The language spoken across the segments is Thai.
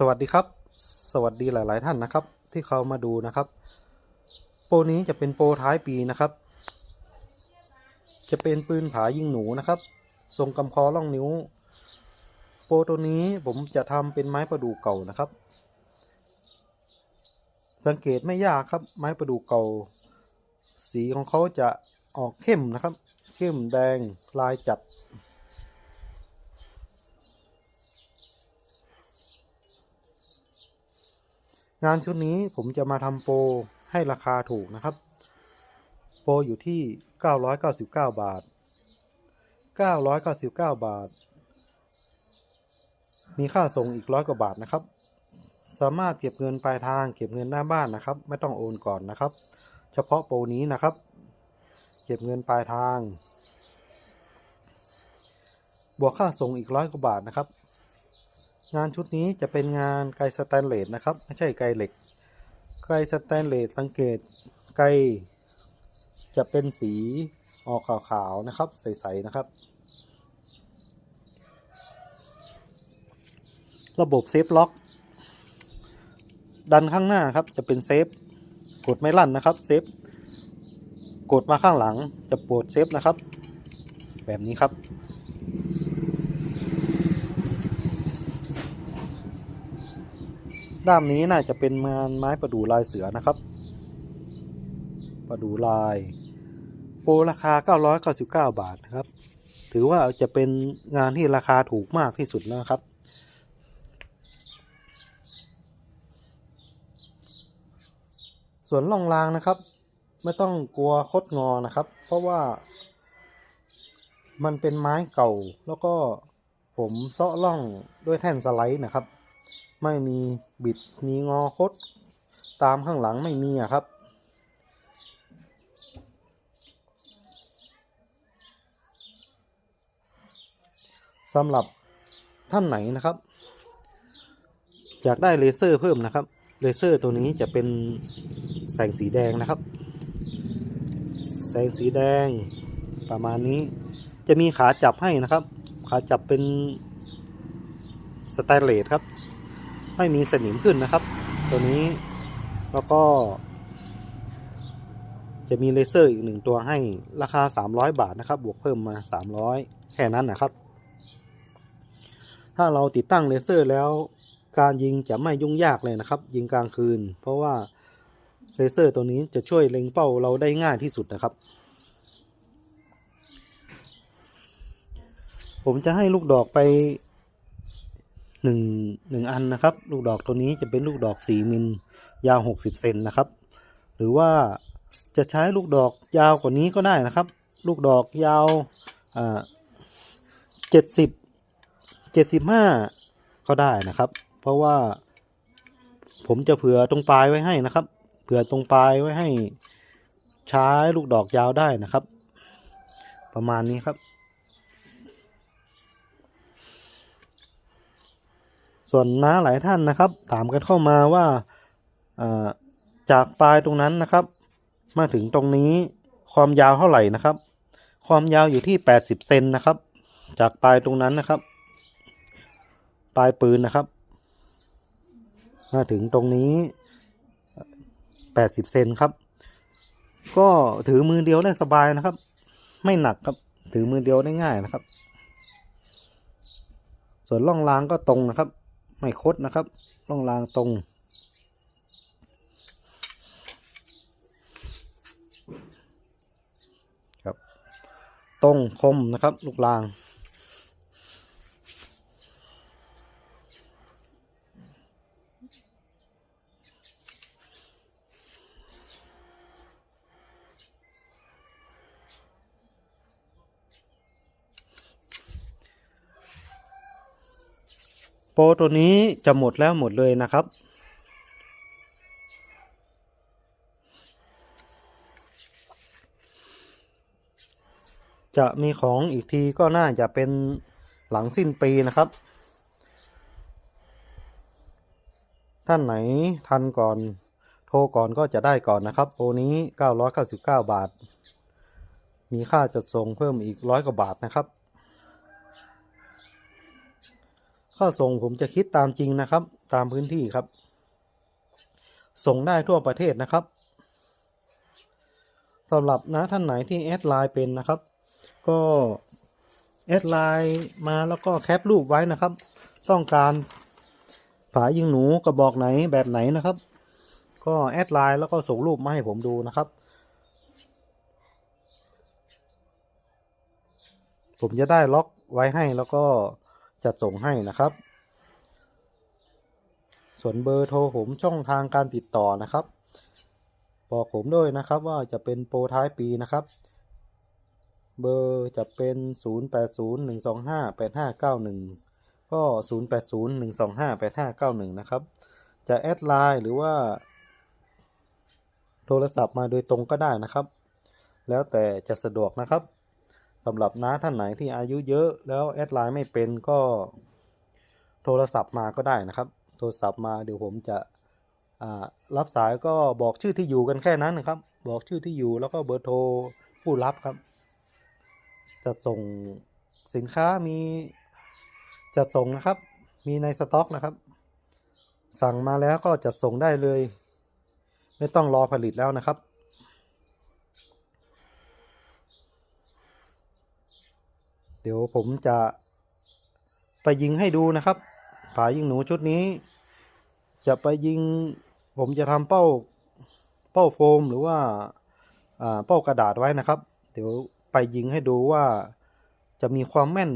สวัสดีครับ สวัสดีหลาย ๆ ท่านนะครับ ที่เข้ามาดูนะครับ โปรนี้จะเป็นโปรท้ายปีนะครับ จะเป็นปืนผายิงหนูนะครับทรงกำคอล่องนิ้ว โปรตัวนี้ผมจะทำเป็นไม้ประดู่เก่านะครับ สังเกตไม่ยากครับ ไม้ประดู่เก่า สีของเขาจะออกเข้มนะครับ เข้มแดงลายจัด งานชุดนี้ผมจะมาทำโปรให้ราคาถูกนะครับ โปรอยู่ที่ 999 บาท 999 บาท มีค่าส่งอีกร้อยกว่าบาทนะครับ สามารถเก็บเงินปลายทางเก็บเงินหน้าบ้านนะครับ ไม่ต้องโอนก่อนนะครับ เฉพาะโปรนี้นะครับ เก็บเงินปลายทาง บวกค่าส่งอีกร้อยกว่าบาทนะครับ งานชุดนี้จะเป็นงานไกสแตนเลสนะครับ ไม่ใช่ไกเหล็ก ไกสแตนเลสสังเกตไกจะเป็นสีออกขาวๆนะครับ ใสๆนะครับ ระบบเซฟล็อก ดันข้างหน้าครับจะเป็นเซฟกดไม่ลั่นนะครับเซฟกดมาข้างหลังจะปวดเซฟนะครับ แบบนี้ครับ ด้ามนี้น่าจะเป็นงานไม้ประดู่ลายเสือนะครับ ประดู่ลาย โปรราคา 999 บาทนะครับ ถือว่าจะเป็นงานที่ราคาถูกมากที่สุดนะครับ ส่วนล่องรางนะครับ ไม่ต้องกลัวคดงอนะครับ เพราะว่ามันเป็นไม้เก่าแล้วก็ผมเซาะล่องด้วยแท่นสไลด์นะครับ ไม่มี บิดมีงอคด ตามข้างหลังไม่มีอะครับ สำหรับท่านไหนนะครับ อยากได้เลเซอร์เพิ่มนะครับ เลเซอร์ตัวนี้จะเป็นแสงสีแดงนะครับ แสงสีแดงประมาณนี้ จะมีขาจับให้นะครับ ขาจับเป็นสแตเลสครับ ไม่มีสนิมขึ้นนะครับ ตัวนี้แล้วก็ จะมีเลเซอร์อีกหนึ่งตัวให้ราคา 300 บาทนะครับ บวกเพิ่มมา 300 แค่นั้นนะครับ ถ้าเราติดตั้งเลเซอร์แล้วการยิงจะไม่ยุ่งยากเลยนะครับ ยิงกลางคืน เพราะว่าเลเซอร์ตัวนี้จะช่วยเล็งเป้าเราได้ง่ายที่สุดนะครับ ผมจะให้ลูกดอกไป หนึ่งหนึ่งอันนะครับ ลูกดอกตัวนี้จะเป็นลูกดอกสี่มิลยาวหกสิบเซนนะครับ หรือว่าจะใช้ลูกดอกยาวกว่านี้ก็ได้นะครับ ลูกดอกยาวเจ็ดสิบเจ็ดสิบห้าก็ได้นะครับ เพราะว่าผมจะเผื่อตรงปลายไว้ให้นะครับ เผื่อตรงปลายไว้ให้ใช้ลูกดอกยาวได้นะครับ ประมาณนี้ครับ ส่วนน้าหลายท่านนะครับ ถามกันเข้ามาว่าจากปลายตรงนั้นนะครับ มาถึงตรงนี้ความยาวเท่าไหร่นะครับ ความยาวอยู่ที่ 80เซนนะครับ จากปลายตรงนั้นนะครับ ปลายปืนนะครับ มาถึงตรงนี้ 80เซนครับ ก็ถือมือเดียวได้สบายนะครับ ไม่หนักครับ ถือมือเดียวได้ง่ายนะครับ ส่วนล่องรางก็ตรงนะครับ ไม่คดนะครับล่องรางตรงครับ ตรงคมนะครับ ลูกราง ปรตัวนี้จะหมดแล้วหมดเลยนะครับ จะมีของอีกทีก็น่าจะเป็นหลังสิ้นปีนะครับ ท่านไหนทันก่อน โทรก่อนก็จะได้ก่อนนะครับโปรนี้ 999 บาท มีค่าจัดส่งเพิ่มอีกร้อยกว่าบาทนะครับ ค่าส่งผมจะคิดตามจริงนะครับ ตามพื้นที่ครับ ส่งได้ทั่วประเทศนะครับสำหรับนะท่านไหนที่แอดไลน์เป็นนะครับ ก็แอดไลน์มาแล้วก็แคปรูปไว้นะครับ ต้องการฝายิงหนูกระบอกไหนแบบไหนนะครับ ก็แอดไลน์แล้วก็ส่งรูปมาให้ผมดูนะครับ ผมจะได้ล็อกไว้ให้แล้วก็ จัดส่งให้นะครับ ส่วนเบอร์โทรผมช่องทางการติดต่อนะครับ บอกผมด้วยนะครับว่าจะเป็นโปรท้ายปีนะครับ เบอร์จะเป็น 0801258591 ก็ 0801258591 นะครับ จะแอดไลน์หรือว่า โทรศัพท์มาโดยตรงก็ได้นะครับ แล้วแต่จะสะดวกนะครับ สำหรับน้าท่านไหนที่อายุเยอะแล้วแอดไลน์ไม่เป็นก็โทรศัพท์มาก็ได้นะครับ โทรศัพท์มาเดี๋ยวผมจะรับสายก็บอกชื่อที่อยู่กันแค่นั้นนะครับ บอกชื่อที่อยู่แล้วก็เบอร์โทรผู้รับครับ จะส่งสินค้ามีจัดส่งนะครับ มีในสต็อกนะครับ สั่งมาแล้วก็จัดส่งได้เลย ไม่ต้องรอผลิตแล้วนะครับ เดี๋ยวผมจะไปยิงให้ดูนะครับ ผายิงหนูชุดนี้ จะไปยิง ผมจะทำเป้าเป้าโฟมหรือว่าอ่าเป้ากระดาษไว้นะครับ เดี๋ยวไปยิงให้ดูว่าจะมีความแม่น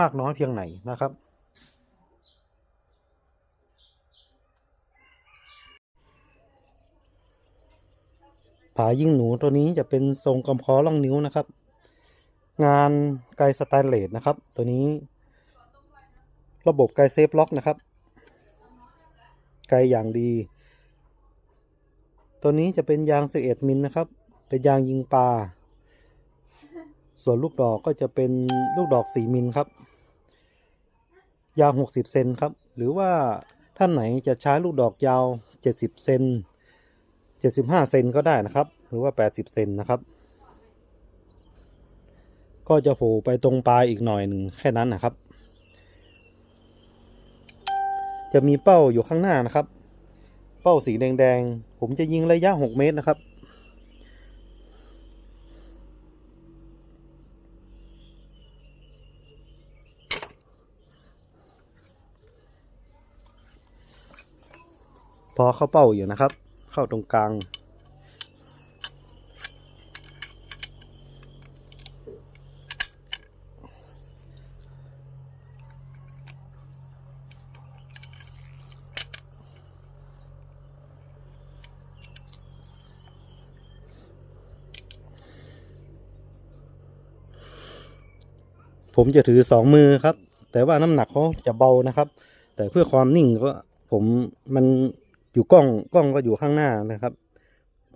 มากน้อยเพียงไหนนะครับ ผายิงหนูตัวนี้จะเป็นทรงกำคอล่องนิ้วนะครับ งานไกสแตนเลสนะครับ ตัวนี้ ระบบไกเซฟล็อกนะครับ ไกอย่างดี ตัวนี้จะเป็นยาง 11 มิลนะครับ เป็นยางยิงปลา ส่วนลูกดอกก็จะเป็นลูกดอก 4 มิลครับ ยาว 60 เซนครับ หรือว่าท่านไหนจะใช้ลูกดอกยาว 70 เซน75 เซนก็ได้นะครับ หรือว่า 80 เซนนะครับ ก็จะโผล่ไปตรงปลายอีกหน่อยหนึ่งแค่นั้นนะครับ จะมีเป้าอยู่ข้างหน้านะครับ เป้าสีแดงๆ ผมจะยิงระยะ 6 เมตรนะครับ พอเข้าเป้าอยู่นะครับ เข้าตรงกลาง ผมจะถือสองมือครับ แต่ว่าน้ำหนักเขาจะเบานะครับ แต่เพื่อความนิ่งก็ผมมันอยู่กล้องกล้องก็อยู่ข้างหน้านะครับ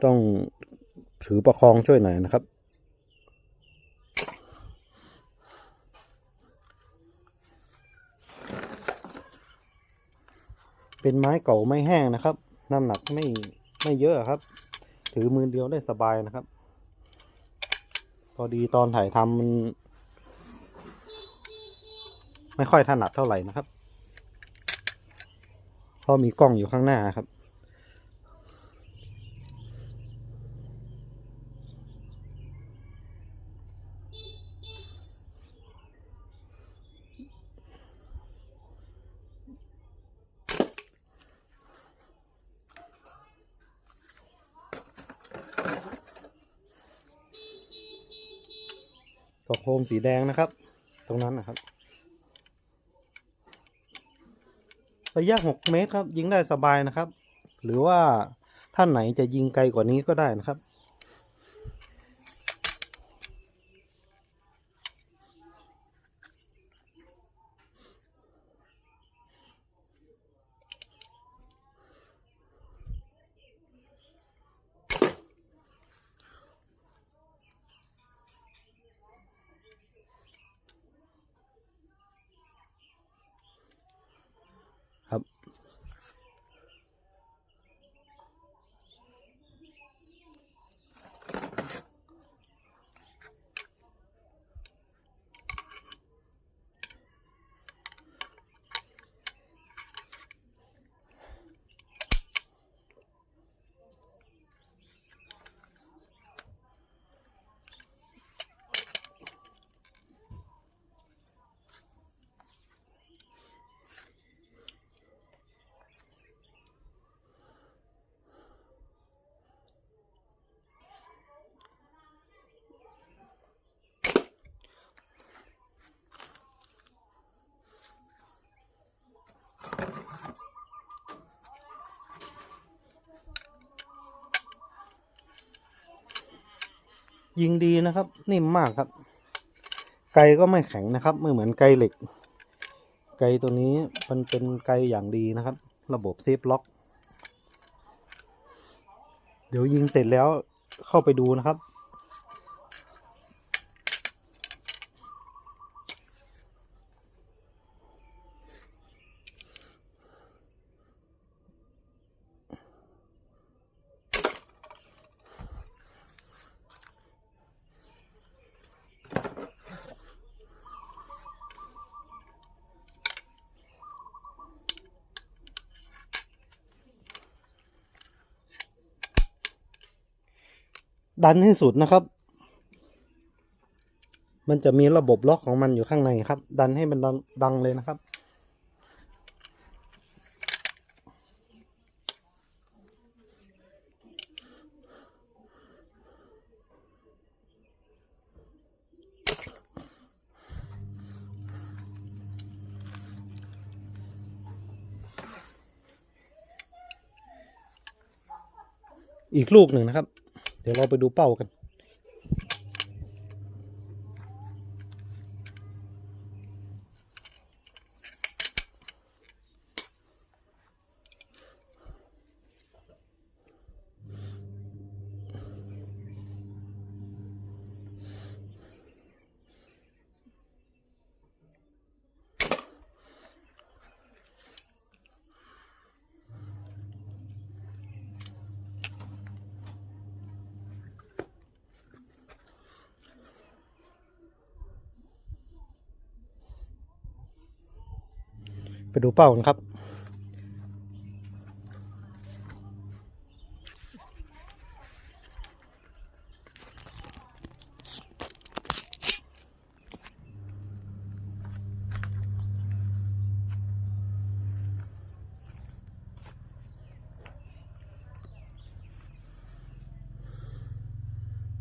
ต้องถือประคองช่วยหน่อยนะครับเป็นไม้เก่าไม่แห้งนะครับ น้ำหนักไม่ไม่เยอะครับ ถือมือเดียวได้สบายนะครับ พอดีตอนถ่ายทำมัน ไม่ค่อยถนัดเท่าไหร่นะครับ เพราะมีกล้องอยู่ข้างหน้าครับ กระโคมสีแดงนะครับ ตรงนั้นนะครับ ระยะ 6 เมตรครับ ยิงได้สบายนะครับ หรือว่าท่านไหนจะยิงไกลกว่านี้ก็ได้นะครับ พ ยิงดีนะครับ นิ่มมากครับ ไกก็ไม่แข็งนะครับไม่เหมือนไกเหล็ก ไกตัวนี้มันเป็นไกอย่างดีนะครับ ระบบเซฟล็อก เดี๋ยวยิงเสร็จแล้วเข้าไปดูนะครับ ดันให้สุดนะครับ มันจะมีระบบล็อกของมันอยู่ข้างในครับ ดันให้มันดังดงเลยนะครับ อีกลูกหนึ่งนะครับ เดี๋ยวเราไปดูเป้ากัน ไปดูเป้ากันครับ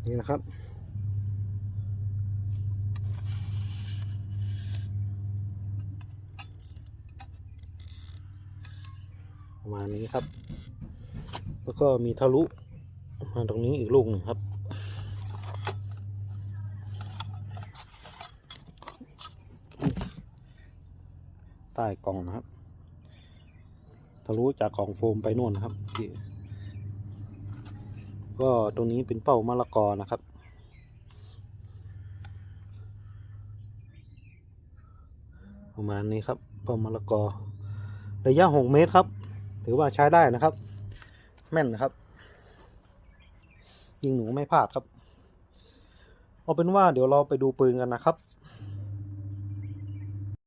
นี่นะครับ ประมาณนี้ครับ แล้วก็มีทะลุมาตรงนี้อีกลูกหนึ่งครับ ใต้กล่องนะครับ ทะลุจากกล่องโฟมไปนู่นนะครับก็ตรงนี้เป็นเป้ามะละกอนะครับประมาณนี้ครับเป้ามะละกอระยะหกเมตรครับ ถือว่าใช้ได้นะครับ แม่นนะครับ ยิงหนูไม่พลาดครับ เอาเป็นว่าเดี๋ยวเราไปดูปืนกันนะครับ